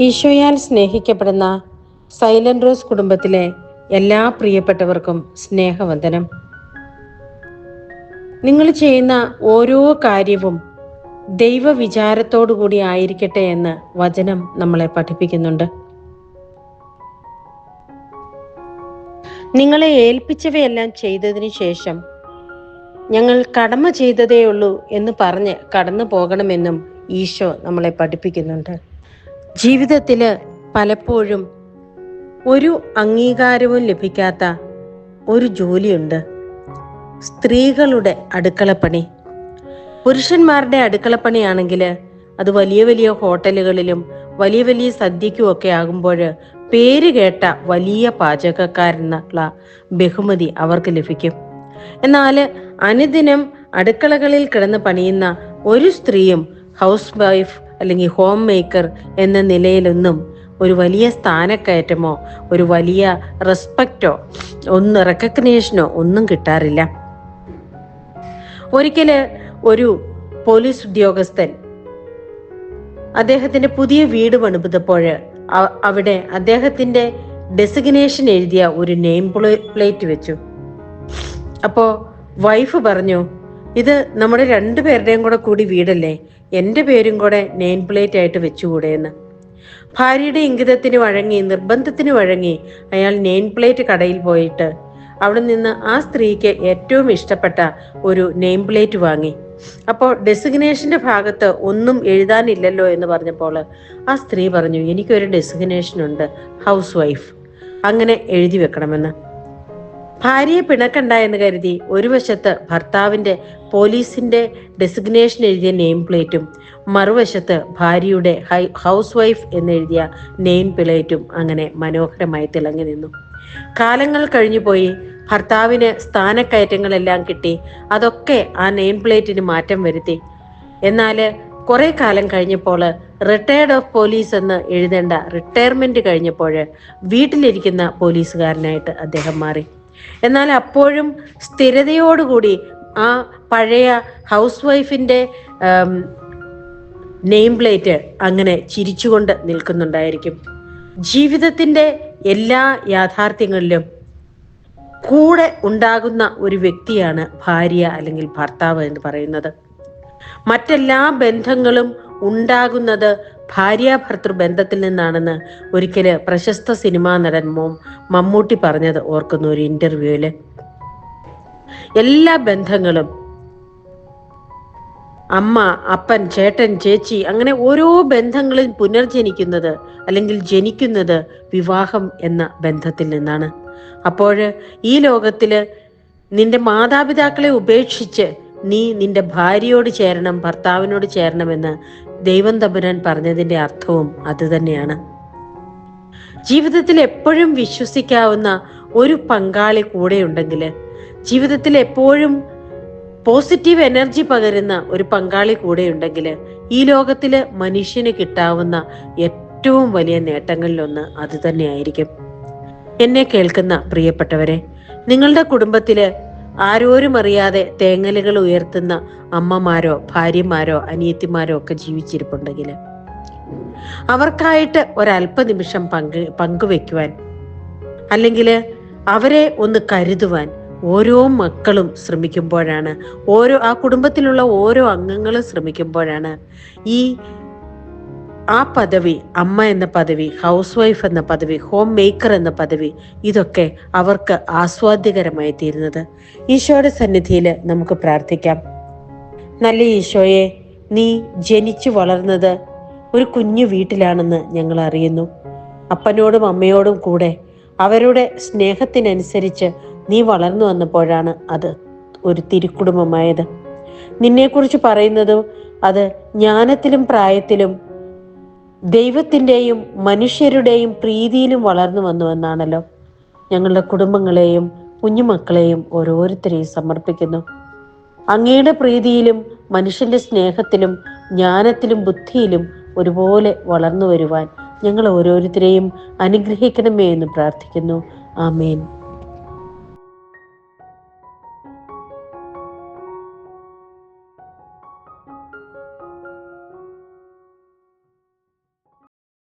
ഈശോയാൽ സ്നേഹിക്കപ്പെടുന്ന silent rose കുടുംബത്തിലെ എല്ലാ പ്രിയപ്പെട്ടവർക്കും സ്നേഹവന്ദനം. നിങ്ങൾ ചെയ്യുന്ന ഓരോ കാര്യവും ദൈവവിചാരത്തോടു കൂടി ആയിരിക്കട്ടെ എന്ന് വചനം നമ്മളെ പഠിപ്പിക്കുന്നുണ്ട്. നിങ്ങളെ ഏൽപ്പിച്ചവയെല്ലാം ചെയ്തതിനു ശേഷം ഞങ്ങൾ കടമ ചെയ്തതേ ഉള്ളൂ എന്ന് പറഞ്ഞ് കടന്നു പോകണമെന്നും ഈശോ നമ്മളെ പഠിപ്പിക്കുന്നുണ്ട്. ജീവിതത്തിൽ പലപ്പോഴും ഒരു അംഗീകാരവും ലഭിക്കാത്ത ഒരു ജോലിയുണ്ട്. സ്ത്രീകളുടെ അടുക്കളപ്പണി. പുരുഷന്മാരുടെ അടുക്കളപ്പണിയാണെങ്കിൽ അത് വലിയ വലിയ ഹോട്ടലുകളിലും വലിയ വലിയ സദ്യക്കും ഒക്കെ ആകുമ്പോൾ പേര് കേട്ട വലിയ പാചകക്കാരെന്നുള്ള ബഹുമതി അവർക്ക് ലഭിക്കും. എന്നാൽ അനുദിനം അടുക്കളകളിൽ കിടന്ന് പണിയുന്ന ഒരു സ്ത്രീയും ഹൗസ് വൈഫ് അല്ലെങ്കിൽ ഹോം മേക്കർ എന്ന നിലയിലൊന്നും ഒരു വലിയ സ്ഥാനക്കയറ്റമോ ഒരു വലിയ റെസ്പെക്റ്റോ ഒന്ന് റെക്കഗ്നേഷനോ ഒന്നും കിട്ടാറില്ല. ഒരിക്കൽ ഒരു പോലീസ് ഉദ്യോഗസ്ഥൻ അദ്ദേഹത്തിന്റെ പുതിയ വീട് പണിതപ്പോൾ അവിടെ അദ്ദേഹത്തിന്റെ ഡെസിഗ്നേഷൻ എഴുതിയ ഒരു നെയിം പ്ലേറ്റ് വെച്ചു. അപ്പോ വൈഫ് പറഞ്ഞു ഇത് നമ്മുടെ രണ്ടുപേരുടെയും കൂടെ കൂടി വീടല്ലേ? എന്റെ പേരും കൂടെ നെയിം പ്ലേറ്റ് ആയിട്ട് വെച്ചുകൂടെ എന്ന് ഭാര്യയുടെ ഇംഗിതത്തിന് വഴങ്ങി നിർബന്ധത്തിന് വഴങ്ങി അയാൾ നെയിം പ്ലേറ്റ് കടയിൽ പോയിട്ട് അവിടെ നിന്ന് ആ സ്ത്രീക്ക് ഏറ്റവും ഇഷ്ടപ്പെട്ട ഒരു നെയിം പ്ലേറ്റ് വാങ്ങി. അപ്പോൾ ഡെസിഗ്നേഷന്റെ ഭാഗത്ത് ഒന്നും എഴുതാനില്ലല്ലോ എന്ന് പറഞ്ഞപ്പോൾ ആ സ്ത്രീ പറഞ്ഞു എനിക്കൊരു ഡെസിഗ്നേഷൻ ഉണ്ട് ഹൗസ് വൈഫ് അങ്ങനെ എഴുതി വെക്കണമെന്ന്. ഭാര്യയെ പിണക്കണ്ട എന്ന് കരുതി ഒരു വശത്ത് ഭർത്താവിന്റെ പോലീസിന്റെ ഡെസിഗ്നേഷൻ എഴുതിയ നെയിം പ്ലേറ്റും മറുവശത്ത് ഭാര്യയുടെ ഹൗസ് വൈഫ് എന്നെഴുതിയ നെയിം പ്ലേറ്റും അങ്ങനെ മനോഹരമായി തിളങ്ങി നിന്നു. കാലങ്ങൾ കഴിഞ്ഞു പോയി ഭർത്താവിന് സ്ഥാനക്കയറ്റങ്ങളെല്ലാം കിട്ടി അതൊക്കെ ആ നെയിം പ്ലേറ്റിന് മാറ്റം വരുത്തി. എന്നാൽ കുറെ കാലം കഴിഞ്ഞപ്പോൾ റിട്ടയർഡ് ഓഫ് പോലീസ് എന്ന് എഴുതേണ്ട റിട്ടയർമെന്റ് കഴിഞ്ഞപ്പോൾ വീട്ടിലിരിക്കുന്ന പോലീസുകാരനായിട്ട് അദ്ദേഹം മാറി. എന്നാൽ അപ്പോഴും സ്ഥിരതയോടുകൂടി ആ പഴയ ഹൗസ് വൈഫിന്റെ നെയിം പ്ലേറ്റ് അങ്ങനെ ചിരിച്ചുകൊണ്ട് നിൽക്കുന്നുണ്ടായിരിക്കും. ജീവിതത്തിന്റെ എല്ലാ യാഥാർത്ഥ്യങ്ങളിലും കൂടെ ഉണ്ടാകുന്ന ഒരു വ്യക്തിയാണ് ഭാര്യ അല്ലെങ്കിൽ ഭർത്താവ് എന്ന് പറയുന്നത്. മറ്റെല്ലാ ബന്ധങ്ങളും ഉണ്ടാകുന്നത് ഭാര്യ ഭർത്തൃ ബന്ധത്തിൽ നിന്നാണെന്ന് ഒരിക്കൽ പ്രശസ്ത സിനിമാ നടൻ മോം മമ്മൂട്ടി പറഞ്ഞത് ഓർക്കുന്ന ഒരു ഇന്റർവ്യൂവിൽ എല്ലാ ബന്ധങ്ങളും അമ്മ അപ്പൻ ചേട്ടൻ ചേച്ചി അങ്ങനെ ഓരോ ബന്ധങ്ങളിൽ പുനർജനിക്കുന്നത് അല്ലെങ്കിൽ ജനിക്കുന്നത് വിവാഹം എന്ന ബന്ധത്തിൽ നിന്നാണ്. അപ്പോൾ ഈ ലോകത്തിൽ നിന്റെ മാതാപിതാക്കളെ ഉപേക്ഷിച്ച് നീ നിന്റെ ഭാര്യയോട് ചേരണം ഭർത്താവിനോട് ചേരണമെന്ന് ദൈവം തമ്പുരാൻ പറഞ്ഞതിന്റെ അർത്ഥവും അതുതന്നെയാണ് ജീവിതത്തിൽ എപ്പോഴും വിശ്വസിക്കാവുന്ന ഒരു പങ്കാളി കൂടെ ഉണ്ടെങ്കിൽ ജീവിതത്തിൽ എപ്പോഴും പോസിറ്റീവ് എനർജി പകരുന്ന ഒരു പങ്കാളി കൂടെ ഉണ്ടെങ്കിൽ ഈ ലോകത്തിൽ മനുഷ്യന് കിട്ടാവുന്ന ഏറ്റവും വലിയ നേട്ടങ്ങളിലൊന്ന് അത് തന്നെയായിരിക്കും. എന്നെ കേൾക്കുന്ന പ്രിയപ്പെട്ടവരെ നിങ്ങളുടെ കുടുംബത്തിൽ ആരോരും അറിയാതെ തേങ്ങലുകൾ ഉയർത്തുന്ന അമ്മമാരോ ഭാര്യമാരോ അനിയത്തിമാരോ ഒക്കെ ജീവിച്ചിരിപ്പുണ്ടെങ്കിൽ അവർക്കായിട്ട് ഒരല്പനിമിഷം പങ്ക് പങ്കുവെക്കുവാൻ അല്ലെങ്കിൽ അവരെ ഒന്ന് കരുതുവാൻ ഓരോ മക്കളും ശ്രമിക്കുമ്പോഴാണ് ഓരോ ആ കുടുംബത്തിലുള്ള ഓരോ അംഗങ്ങളും ശ്രമിക്കുമ്പോഴാണ് ഈ ആ പദവി അമ്മ എന്ന പദവി ഹൗസ് വൈഫ് എന്ന പദവി ഹോം മേക്കർ എന്ന പദവി ഇതൊക്കെ അവർക്ക് ആസ്വാദ്യകരമായി തീരുന്നത്. ഈശോയുടെ സന്നിധിയിൽ നമുക്ക് പ്രാർത്ഥിക്കാം. നല്ല ഈശോയെ നീ ജനിച്ചു വളർന്നത് ഒരു കുഞ്ഞു വീട്ടിലാണെന്ന് ഞങ്ങൾ അറിയുന്നു. അപ്പനോടും അമ്മയോടും കൂടെ അവരുടെ സ്നേഹത്തിനനുസരിച്ച് നീ വളർന്നു വന്നപ്പോഴാണ് അത് ഒരു തിരുക്കുടുംബമായത്. നിന്നെക്കുറിച്ച് പറയുന്നതും അത് ജ്ഞാനത്തിലും പ്രായത്തിലും ദൈവത്തിന്റെയും മനുഷ്യരുടെയും പ്രീതിയിലും വളർന്നു വന്നുവെന്നാണല്ലോ ഞങ്ങളുടെ കുടുംബങ്ങളെയും കുഞ്ഞുമക്കളെയും ഓരോരുത്തരെയും സമർപ്പിക്കുന്നു. അങ്ങയുടെ പ്രീതിയിലും മനുഷ്യന്റെ സ്നേഹത്തിലും ജ്ഞാനത്തിലും ബുദ്ധിയിലും ഒരുപോലെ വളർന്നു വരുവാൻ ഞങ്ങൾ ഓരോരുത്തരെയും അനുഗ്രഹിക്കണമേ എന്ന് പ്രാർത്ഥിക്കുന്നു. ആമേൻ.